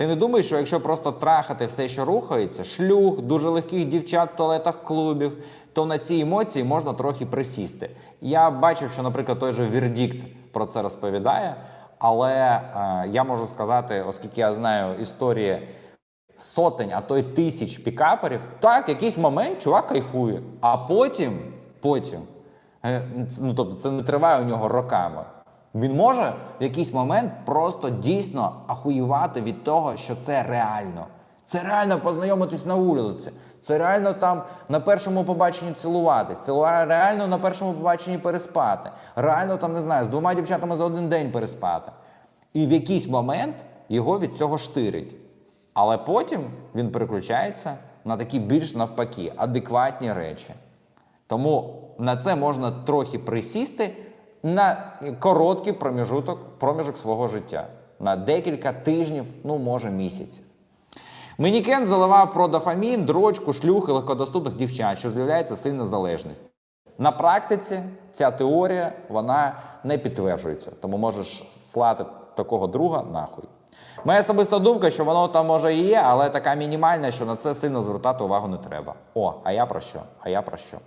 Ти не думаєш, що якщо просто трахати все, що рухається, шлюх, дуже легких дівчат в туалетах клубів, то на ці емоції можна трохи присісти. Я бачив, що, наприклад, той же Вердікт про це розповідає, але е, я можу сказати, оскільки я знаю історії сотень, а то й тисяч пікаперів, так, якийсь момент чувак кайфує, а потім, потім, е, ну тобто це не триває у нього роками. Він може в якийсь момент просто дійсно ахуювати від того, що це реально. Це реально познайомитись на вулиці. Це реально там на першому побаченні цілуватись. Це реально на першому побаченні переспати. Реально там не знаю, з двома дівчатами за один день переспати. І в якийсь момент його від цього штирить. Але потім він переключається на такі більш навпаки, адекватні речі. Тому на це можна трохи присісти на короткий проміжуток, проміжок свого життя. На декілька тижнів, ну може місяців. Менікен заливав про дофамін, дрочку, шлюх і легкодоступних дівчат, що з'являється сильна залежність. На практиці ця теорія вона не підтверджується, тому можеш слати такого друга нахуй. Моя особиста думка, що воно там може і є, але така мінімальна, що на це сильно звертати увагу не треба. О, а я про що? А я про що?